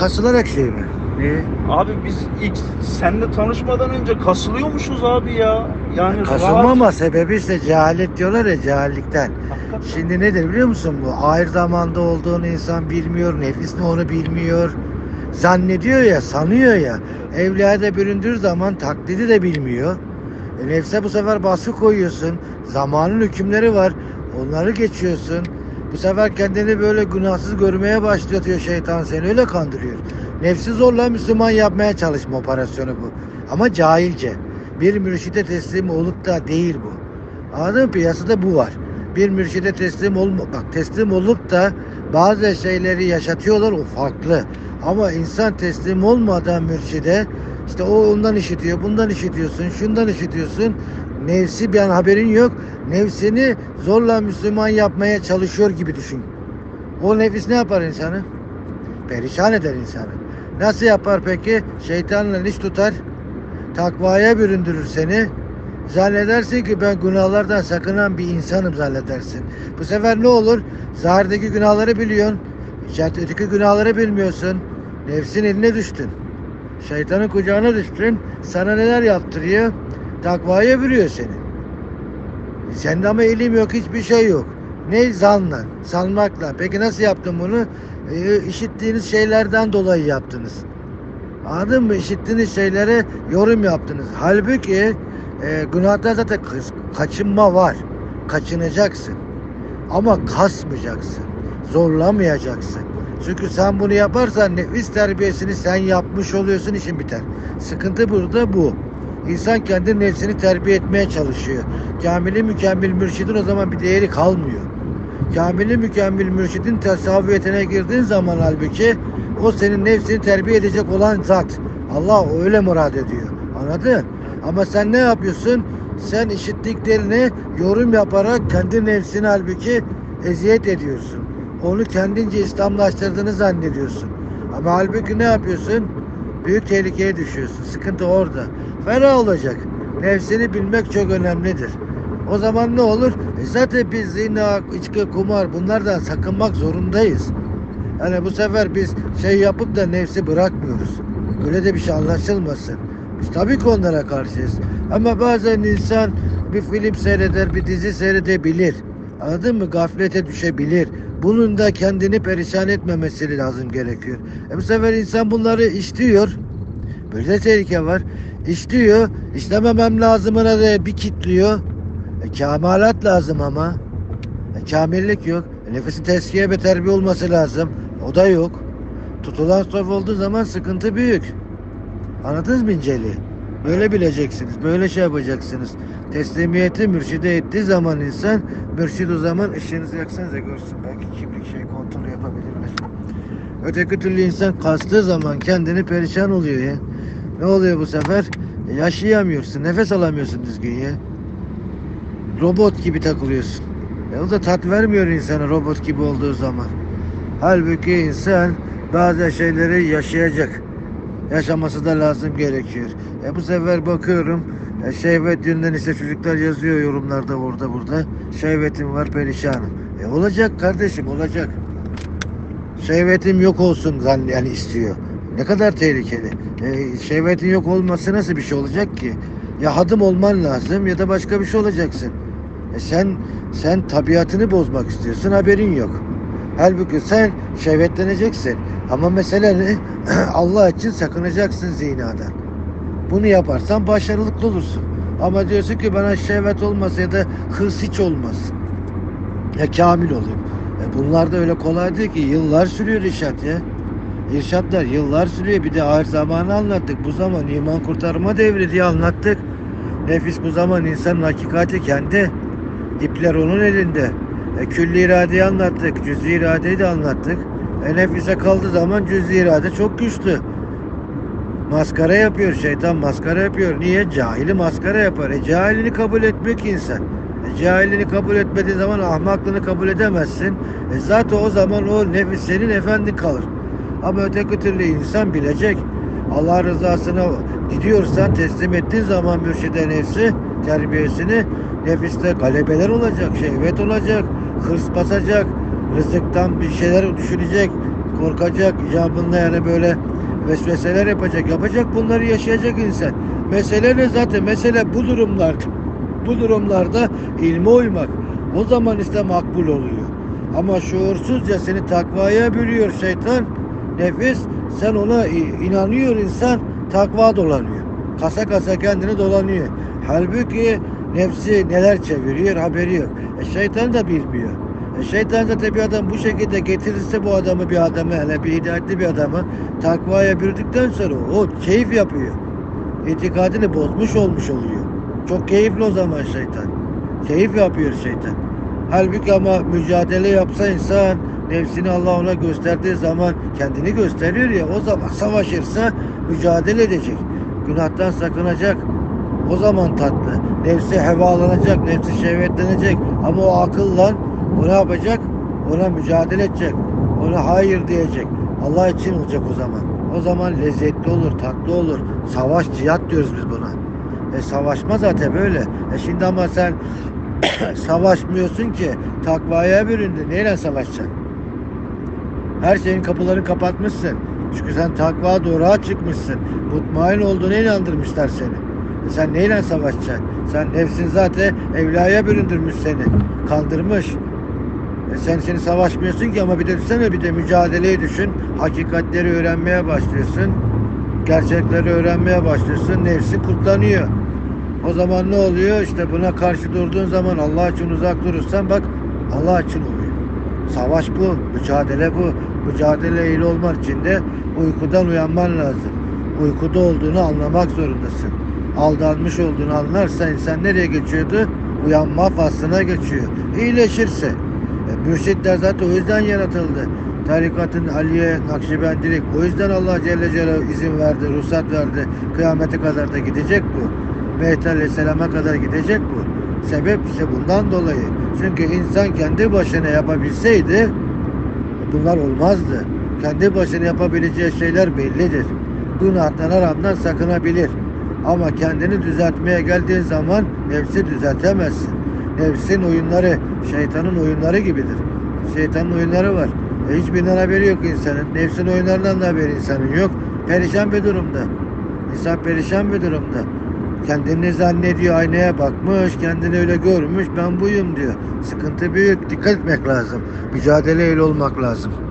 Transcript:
kasılarak şey mi? Ne? Abi biz ilk seninle tanışmadan önce kasılıyormuşuz abi ya. Yani Kasılmama sebebi işte cehalet diyorlar ya cehallikten. rahat. Şimdi nedir biliyor musun bu? Ahir zamanda olduğunu insan bilmiyor, nefis ne onu bilmiyor. Zannediyor ya, sanıyor ya. Evliyada büründüğü zaman taklidi de bilmiyor. E, nefse bu sefer baskı koyuyorsun. Zamanın hükümleri var. Onları geçiyorsun. Bu sefer kendini böyle günahsız görmeye başlatıyor şeytan seni. Öyle kandırıyor. Nefsi zorla Müslüman yapmaya çalışma operasyonu bu. Ama cahilce. Bir mürşide teslim olup da değil bu. Anladın mı? Piyasada bu var. Bir mürşide teslim olma, bak teslim olup da bazı şeyleri yaşatıyorlar o farklı. Ama insan teslim olmadan mürşide işte o ondan işitiyor, bundan işitiyorsun, şundan işitiyorsun. Nefsi bir an haberin yok. Nefsini zorla Müslüman yapmaya çalışıyor gibi düşün. O nefis ne yapar insanı? Perişan eder insanı. Nasıl yapar peki? Şeytanla iş tutar. Takvaya büründürür seni. Zannedersin ki ben günahlardan sakınan bir insanım zannedersin. Bu sefer ne olur? Zahirdeki günahları biliyorsun. İçerideki günahları bilmiyorsun. Nefsin eline düştün. Şeytanın kucağına düştün. Sana neler yaptırıyor? Takvaya bürüyor seni. Sende ama ilim yok, hiçbir şey yok. Ne zanla, sanmakla. Peki nasıl yaptın bunu? Ee, işittiğiniz şeylerden dolayı yaptınız. Anladın mı? İşittiğiniz şeylere yorum yaptınız. Halbuki e, günahta zaten kaçınma var. Kaçınacaksın. Ama kasmayacaksın. Zorlamayacaksın. Çünkü sen bunu yaparsan nefis terbiyesini sen yapmış oluyorsun işin biter. Sıkıntı burada bu. İnsan kendi nefsini terbiye etmeye çalışıyor. Kamili mükemmel mürşidin o zaman bir değeri kalmıyor. Kamili mükemmel mürşidin tasavvufiyetine girdiğin zaman halbuki o senin nefsini terbiye edecek olan zat. Allah öyle murad ediyor. Anladın? Ama sen ne yapıyorsun? Sen işittiklerini yorum yaparak kendi nefsini halbuki eziyet ediyorsun. Onu kendince İslamlaştırdığını zannediyorsun. Ama halbuki ne yapıyorsun? Büyük tehlikeye düşüyorsun. Sıkıntı orada. Fena olacak. Nefsini bilmek çok önemlidir. O zaman ne olur? E zaten biz zina, içki, kumar bunlardan sakınmak zorundayız. Yani bu sefer biz şey yapıp da nefsi bırakmıyoruz. Öyle de bir şey anlaşılmasın. Biz tabii ki onlara karşıyız. Ama bazen insan bir film seyreder, bir dizi seyredebilir. Anladın mı? Gaflete düşebilir. Bunun da kendini perişan etmemesi lazım gerekiyor. E bu sefer insan bunları işliyor. Böyle tehlike var. İşliyor. İşlememem lazımına da bir kitliyor. E, kemalat lazım ama. E, kamillik yok. E, nefesin teskiye ve terbiye olması lazım. O da yok. Tutulan sof olduğu zaman sıkıntı büyük. Anladınız mı inceliği? Böyle bileceksiniz. Böyle şey yapacaksınız. Teslimiyeti mürşide ettiği zaman insan mürşid o zaman ışığınızı yaksanız da görsün. Belki kibrik şey kontrol yapabilirler. Öteki türlü insan kastığı zaman kendini perişan oluyor ya. Ne oluyor bu sefer? E, yaşayamıyorsun. Nefes alamıyorsun düzgün ya. Robot gibi takılıyorsun. E, o da tat vermiyor insana robot gibi olduğu zaman. Halbuki insan bazı şeyleri yaşayacak. Yaşaması da lazım gerekiyor. E bu sefer bakıyorum e, şehvet yönünden ise çocuklar yazıyor yorumlarda orada burada. Şehvetim var perişanım. E olacak kardeşim olacak. Şehvetim yok olsun yani istiyor. Ne kadar tehlikeli. E, şehvetin yok olması nasıl bir şey olacak ki? Ya hadım olman lazım ya da başka bir şey olacaksın. E sen sen tabiatını bozmak istiyorsun haberin yok. Halbuki sen şehvetleneceksin. Ama mesele ne? Allah için sakınacaksın zinadan. Bunu yaparsan başarılı olursun. Ama diyorsun ki bana şehvet olmasa ya da hırs hiç olmaz. Ya kamil olayım. E bunlar da öyle kolay değil ki. Yıllar sürüyor irşat ya. İrşatlar yıllar sürüyor. Bir de ahir zamanı anlattık. Bu zaman iman kurtarma devri diye anlattık. Nefis bu zaman insanın hakikati kendi. İpler onun elinde. E, külli iradeyi anlattık. Cüz'i iradeyi de anlattık. E, nefise kaldığı zaman cüz'i irade çok güçlü. Maskara yapıyor. Şeytan maskara yapıyor. Niye? Cahili maskara yapar. E, cahilini kabul etmek insan. E, cahilini kabul etmediği zaman ahmaklığını kabul edemezsin. E, zaten o zaman o nefis senin efendin kalır. Ama öteki türlü insan bilecek. Allah rızasına gidiyorsan teslim ettiğin zaman mürşide nefsi terbiyesini nefiste galebeler olacak, şehvet olacak, hırs basacak, rızıktan bir şeyler düşünecek, korkacak, icabında yani böyle vesveseler yapacak. Yapacak bunları yaşayacak insan. Mesele ne zaten? Mesele bu durumlarda. Bu durumlarda ilme uymak. O zaman işte makbul oluyor. Ama şuursuzca seni takvaya bürüyor şeytan, nefis. Sen ona inanıyor insan, takva dolanıyor. Kasa kasa kendini dolanıyor. Halbuki nefsi neler çeviriyor haberi yok. E şeytan da bilmiyor. E şeytan da tabi adam bu şekilde getirirse bu adamı bir adamı hele bir hidayetli bir adamı takvaya bürüdükten sonra o keyif yapıyor. İtikadını bozmuş olmuş oluyor. Çok keyifli o zaman şeytan. Keyif yapıyor şeytan. Halbuki ama mücadele yapsa insan nefsini Allah ona gösterdiği zaman kendini gösteriyor ya o zaman savaşırsa mücadele edecek. Günahtan sakınacak. O zaman tatlı. Nefsi hevalanacak, nefsi şehvetlenecek. Ama o akılla o ne yapacak? Ona mücadele edecek. Ona hayır diyecek. Allah için olacak o zaman. O zaman lezzetli olur, tatlı olur. Savaş, cihat diyoruz biz buna. E savaşma zaten böyle. E şimdi ama sen savaşmıyorsun ki takvaya büründün. Neyle savaşacaksın? Her şeyin kapılarını kapatmışsın. Çünkü sen takva doğruğa çıkmışsın. Mutmain olduğuna inandırmışlar seni. E sen neyle savaşacaksın? Sen nefsin zaten evlaya büründürmüş seni. Kandırmış. E sen seni savaşmıyorsun ki ama bir de düşünsene bir de mücadeleyi düşün. Hakikatleri öğrenmeye başlıyorsun. Gerçekleri öğrenmeye başlıyorsun. Nefsi kurtlanıyor. O zaman ne oluyor? İşte buna karşı durduğun zaman Allah için uzak durursan bak Allah için oluyor. Savaş bu, mücadele bu. Mücadele ile olmak için de uykudan uyanman lazım. Uykuda olduğunu anlamak zorundasın. Aldanmış olduğunu anlarsa insan nereye geçiyordu? Uyanma faslına geçiyor. İyileşirse. E, mürşitler zaten o yüzden yaratıldı. Tarikatın Aliye, Nakşibendilik o yüzden Allah Celle Celaluhu izin verdi, ruhsat verdi. Kıyamete kadar da gidecek bu. Mehdi Aleyhisselam'a kadar gidecek bu. Sebep ise bundan dolayı. Çünkü insan kendi başına yapabilseydi bunlar olmazdı. Kendi başına yapabileceği şeyler bellidir. Günahtan haramdan sakınabilir. Ama kendini düzeltmeye geldiğin zaman nefsi düzeltemezsin. Nefsin oyunları şeytanın oyunları gibidir. Şeytanın oyunları var. E hiçbirinden haberi yok insanın. Nefsin oyunlarından da haberi insanın yok. Perişan bir durumda. İnsan perişan bir durumda. Kendini zannediyor aynaya bakmış, kendini öyle görmüş, ben buyum diyor. Sıkıntı büyük, dikkat etmek lazım. Mücadeleyle olmak lazım.